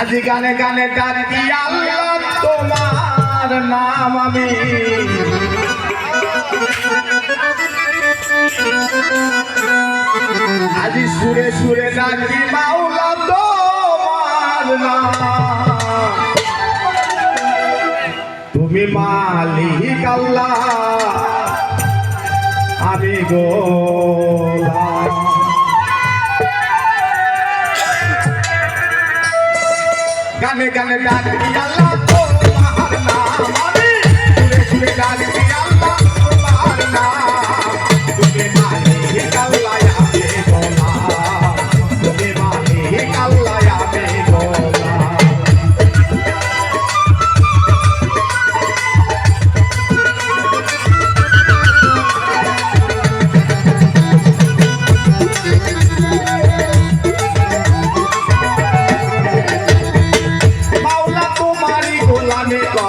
আজ গানে গানে ডাকি আল্লাহ তোমার নাম আমি। আজ সুরে সুরে ডাকি মাওলা তোমার নাম। তুমি মালিক আল্লাহ। আমি গোলাম গানে গানে ডাকি আল্লাহ Bonito.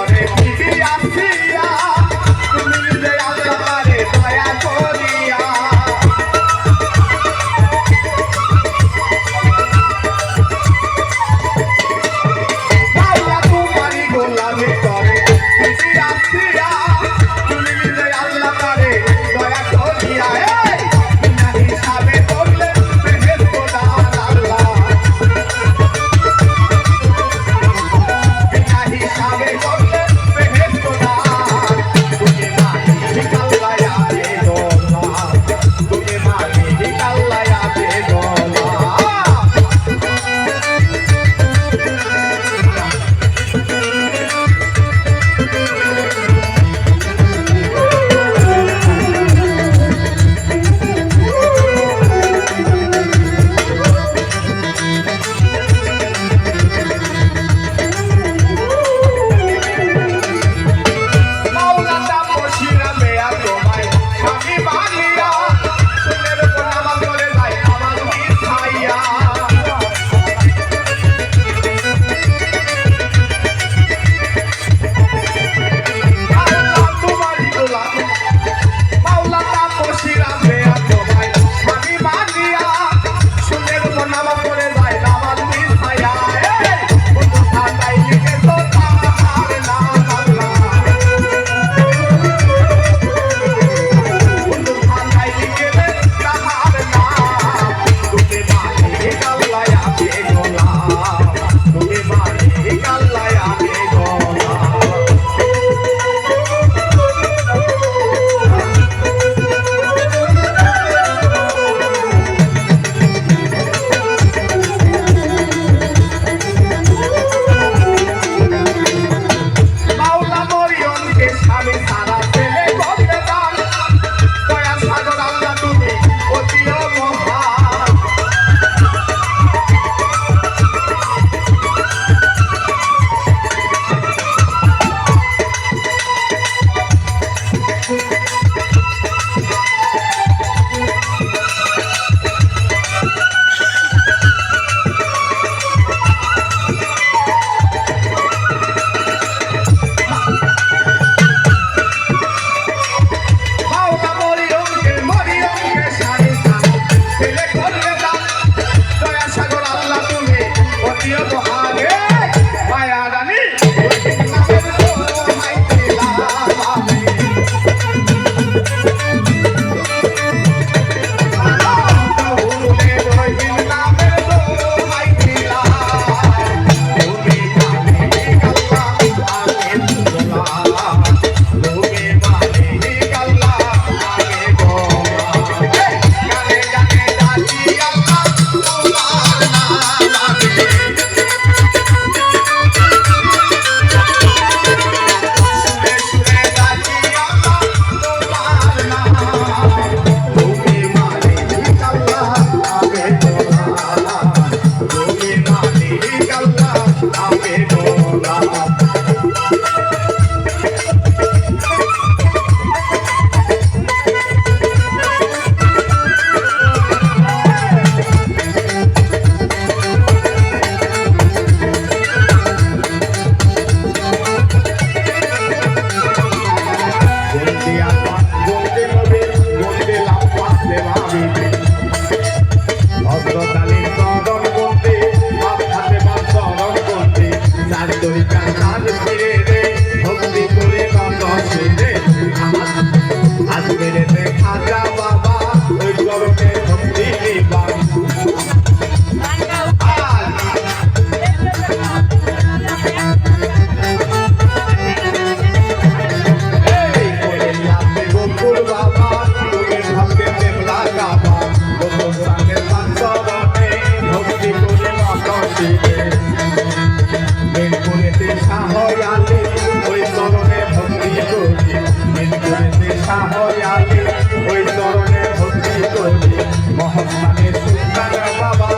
করি মহম্মদে বাবা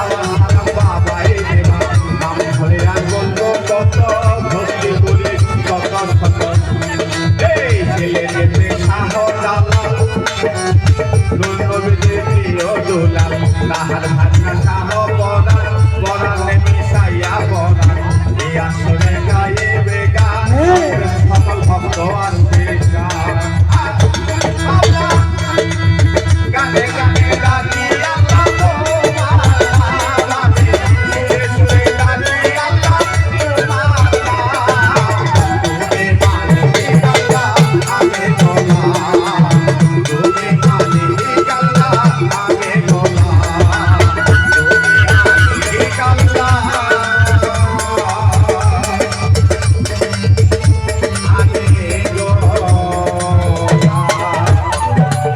আমার হারাম বাবা এই দেবা। নাম ধরে আর কত ভক্তি করি কত শত এই ছেলে যেতে শাহজালা নবীদের প্রিয় দুলাল, তাহার ভাষা